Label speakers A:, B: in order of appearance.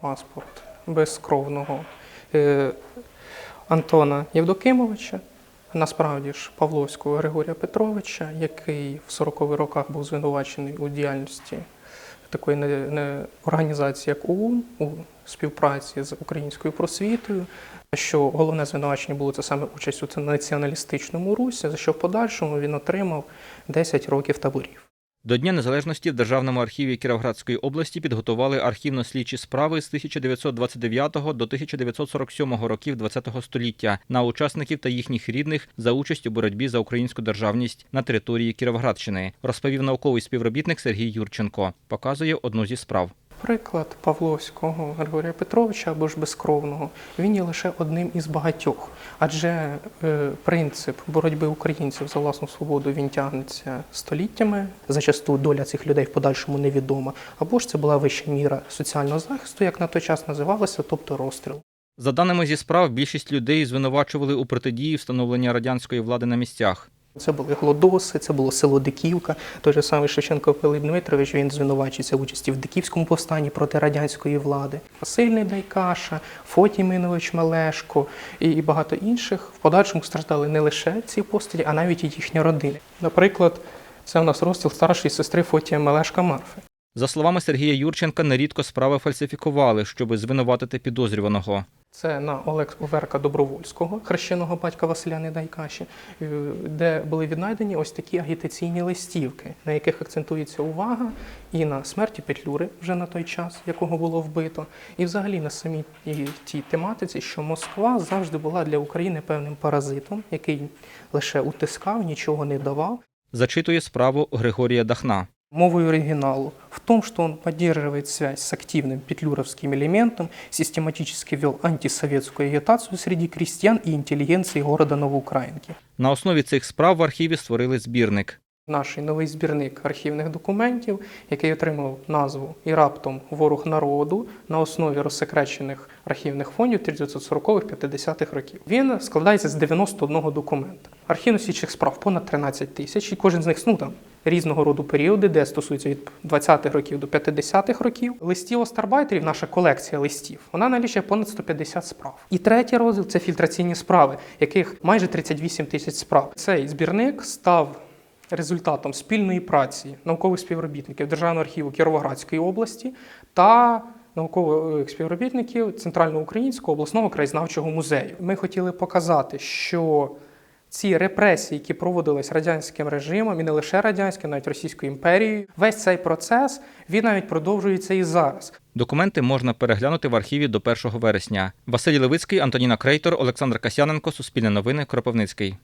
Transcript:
A: паспорт безкровного е, Антона Євдокимовича, насправді ж Павловського Григорія Петровича, який в 40-х роках був звинувачений у діяльності такої не, організації, як ОУН, у співпраці з українською просвітою. Що головне звинувачення було це саме участь у націоналістичному русі, за що в подальшому він отримав 10 років таборів.
B: До Дня Незалежності в Державному архіві Кіровоградської області підготували архівно-слідчі справи з 1929 до 1947 років ХХ століття на учасників та їхніх рідних за участь у боротьбі за українську державність на території Кіровоградщини, розповів науковий співробітник Сергій Юрченко. Показує одну зі справ.
A: Приклад Павловського Григорія Петровича або ж безкровного він є лише одним із багатьох, адже е, принцип боротьби українців за власну свободу він тягнеться століттями. Зачасту доля цих людей в подальшому невідома. Або ж це була вища міра соціального захисту, як на той час називалося, тобто розстріл.
B: За даними зі справ, більшість людей звинувачували у протидії встановлення радянської влади на місцях.
A: Це були глодоси, це було село Диківка. Той же самий Шевченко Пилип Дмитрович він звинувачується в участі в Диківському повстанні проти радянської влади. Васильний Дайкаша, Фотій Минович Мелешко і багато інших в подальшому страждали не лише ці постаті, а навіть і їхні родини. Наприклад, це у нас розстріл старшої сестри Фотія Мелешка Марфи.
B: За словами Сергія Юрченка, нерідко справи фальсифікували, щоби звинуватити підозрюваного.
A: Це на Олег Оверка Добровольського, хрещеного батька Василя Недайкаші, е, де були віднайдені ось такі агітаційні листівки, на яких акцентується увага і на смерті Петлюри вже на той час, якого було вбито, і взагалі на самій тій тематиці, що Москва завжди була для України певним паразитом, який лише утискав, нічого не давав.
B: Зачитує справу Григорія Дахна.
A: Мовой оригиналу в том, что он поддерживает связь с активным петлюровским элементом, систематически вел антисоветскую агитацию среди крестьян и интеллигенции города Новоукраїнки.
B: На основі цих справ в архіві створили збірник.
A: Наш новий збірник архівних документів, який отримав назву і раптом ворог народу на основі розсекречених архівних фондів 1940-50-х років. Він складається з 91 документа. Архівно-слідчих справ понад 13 тисяч, і кожен з них ну, там, різного роду періоди, де стосується від 20-х років до 50-х років. Листів остарбайтерів, наша колекція листів, вона налічує понад 150 справ. І третій розділ це фільтраційні справи, яких майже 38 тисяч справ. Цей збірник став результатом спільної праці наукових співробітників Державного архіву Кіровоградської області та наукових співробітників Центрального українського обласного краєзнавчого музею. Ми хотіли показати, що ці репресії, які проводились радянським режимом, і не лише радянським, навіть Російською імперією, весь цей процес він навіть продовжується і зараз.
B: Документи можна переглянути в архіві до 1 вересня. Василь Левицький, Антоніна Крейтор, Олександр Касяненко, Суспільне новини, Кропивницький.